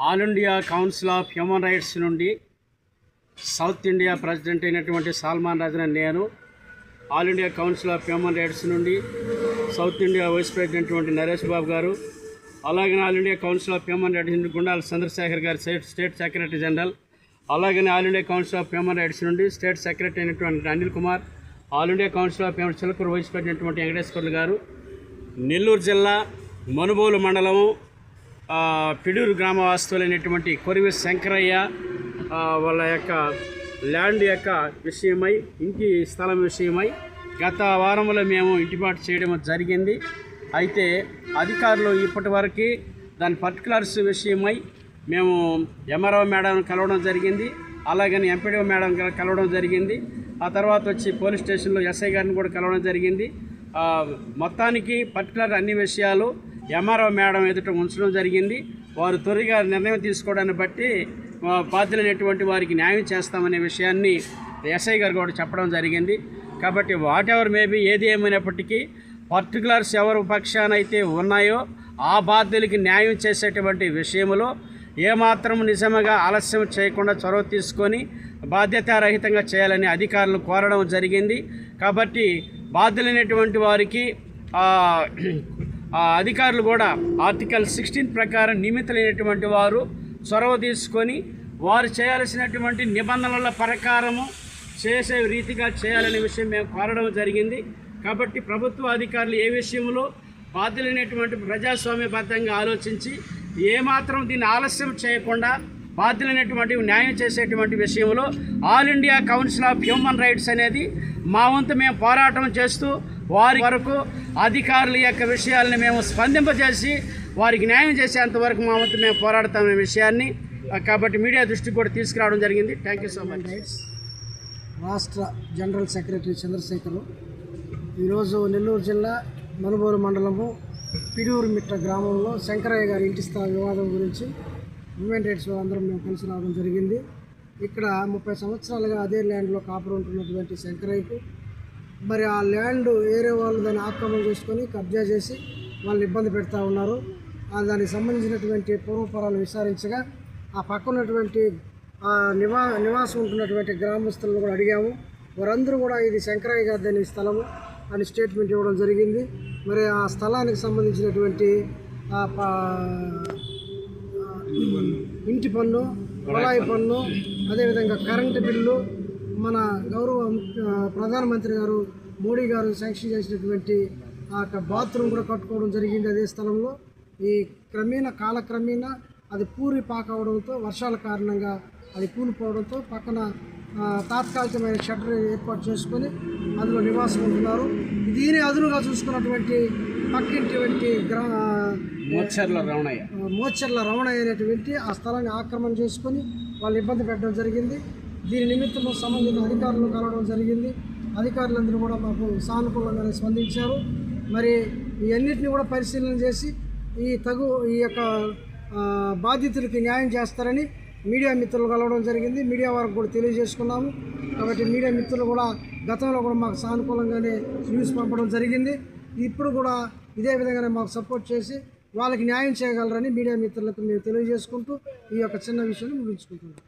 All India Council of Human Rights నుండి south India president అయినటువంటి సల్మాన్ రాజన్ నేను All India Council of Human Rights నుండి south India vice president అయినటువంటి నరేష్ బాబు గారు అలాగే All India Council of Human Rights నుండి Gundala Chandrasekhar garu state state secretary general అలాగే All India Council of Human Rights నుండి state secretary అయినటువంటి Anil Kumar All India Council of Human Chilakuru vice Venkateswarlu garu Nellore జిల్లా మనుబోలు మండలము పిడూరు పిడూరు గ్రామవాస్తులైనటువంటి కొరివి శంకరయ్య వాళ్ళ యొక్క land యొక్క విషయమై ఇంటి స్థలం విషయమై గత వారంలో మేము ఇంటిపాటు చేయడం జరిగింది. అయితే అధికారులు ఇప్పటి వరకు దాని పర్టికులర్స్ విషయమై మేము ఎంఆర్ఓ మేడం కలవడం జరిగింది. అలాగని ఎంపీడీఓ మేడం కలవడం జరిగింది. ఆ తర్వాత వచ్చి పోలీస్ స్టేషన్లో ఎస్ఐ గారిని కూడా కలవడం జరిగింది. మొత్తానికి పర్టికులర్ అన్ని విషయాలు ఎంఆర్ఓ మేడం ఎదుట ఉంచడం జరిగింది. వారు త్వరగా నిర్ణయం తీసుకోవడాన్ని బట్టి బాధ్యులైనటువంటి వారికి న్యాయం చేస్తామనే విషయాన్ని ఎస్ఐ గారు కూడా చెప్పడం జరిగింది. కాబట్టి వాట్ ఎవర్ మేబీ ఏది ఏమైనప్పటికీ పర్టికులర్స్ ఎవరు పక్షానైతే ఉన్నాయో ఆ బాధ్యులకి న్యాయం చేసేటువంటి విషయంలో ఏమాత్రం నిజంగా ఆలస్యం చేయకుండా చొరవ తీసుకొని బాధ్యతారహితంగా చేయాలని అధికారులు కోరడం జరిగింది. కాబట్టి బాధ్యులైనటువంటి వారికి అధికారులు కూడా ఆర్టికల్ సిక్స్టీన్ ప్రకారం నియమితులైనటువంటి వారు చొరవ తీసుకొని వారు చేయాల్సినటువంటి నిబంధనల ప్రకారము చేసే రీతిగా చేయాలనే విషయం మేము కోరడం జరిగింది. కాబట్టి ప్రభుత్వ అధికారులు ఏ విషయంలో బాధ్యులైనటువంటి ప్రజాస్వామ్యబద్ధంగా ఆలోచించి ఏమాత్రం దీన్ని ఆలస్యం చేయకుండా బాధ్యులైనటువంటి న్యాయం చేసేటువంటి విషయంలో All India Council of Human Rights అనేది మా వంతు మేము పోరాటం చేస్తూ వారి వరకు అధికారుల యొక్క విషయాలను మేము స్పందింపజేసి వారికి న్యాయం చేసేంత వరకు మా వంతు మేము పోరాడతామనే విషయాన్ని కాబట్టి మీడియా దృష్టికి కూడా తీసుకురావడం జరిగింది. థ్యాంక్ యూ సో మచ్ రాష్ట్ర జనరల్ సెక్రటరీ చంద్రశేఖరు ఈరోజు నెల్లూరు జిల్లా మనుబోలు మండలము పిడూరు మిట్ట గ్రామంలో శంకరయ్య గారి ఇంటి స్థాయి వివాదం గురించి హ్యూమన్ రైట్స్ అందరం మేము కలిసి రావడం జరిగింది. ఇక్కడ ముప్పై సంవత్సరాలుగా అదే ల్యాండ్లో కాపురం ఉంటున్నటువంటి శంకరయ్యకు మరి ఆ ల్యాండ్ వేరే వాళ్ళు దాన్ని ఆక్రమణ చేసుకొని కబ్జా చేసి వాళ్ళు ఇబ్బంది పెడతా ఉన్నారు. ఆ దానికి సంబంధించినటువంటి పూర్వపరాలు విచారించగా ఆ పక్కనటువంటి నివా నివాసం ఉంటున్నటువంటి గ్రామస్తులను కూడా అడిగాము. వారందరూ కూడా ఇది శంకరయ్య గారి దాని స్థలము. అని స్టేట్మెంట్ ఇవ్వడం జరిగింది. మరి ఆ స్థలానికి సంబంధించినటువంటి ఇంటి పన్ను కుళాయి పన్ను అదేవిధంగా కరెంటు బిల్లు మన గౌరవ ప్రధానమంత్రి గారు మోడీ గారు శాంక్షన్ చేసినటువంటి ఆ యొక్క బాత్రూమ్ కూడా కట్టుకోవడం జరిగింది అదే స్థలంలో. ఈ క్రమేణ కాలక్రమేణా అది పూరి పాక అవడంతో వర్షాల కారణంగా అది కూలిపోవడంతో పక్కన తాత్కాలికమైన షట్టర్ ఏర్పాటు చేసుకొని అందులో నివాసం ఉంటున్నారు. దీని అదునుగా చూసుకున్నటువంటి పక్కింటి గ్రా మోచర్ల రమణయ్య. మోచర్ల రమణ అయినటువంటి ఆ స్థలాన్ని ఆక్రమణ చేసుకొని వాళ్ళు ఇబ్బంది పెట్టడం జరిగింది. దీని నిమిత్తం సంబంధిత అధికారులు కలవడం జరిగింది. అధికారులందరూ కూడా మాకు సానుకూలంగానే స్పందించారు. మరి ఇవన్నిటిని కూడా పరిశీలన చేసి ఈ తగు ఈ యొక్క బాధితులకి న్యాయం చేస్తారని మీడియా మిత్రులు కలవడం జరిగింది. మీడియా వారికి కూడా తెలియజేసుకున్నాము. కాబట్టి మీడియా మిత్రులు కూడా గతంలో కూడా మాకు సానుకూలంగానే న్యూస్ పంపడం జరిగింది. ఇప్పుడు కూడా ఇదే విధంగానే మాకు సపోర్ట్ చేసి వాళ్ళకి న్యాయం చేయగలరని మీడియా మిత్రులకు మేము తెలియజేసుకుంటూ ఈ యొక్క చిన్న విషయాన్ని ముగించుకుంటున్నాం.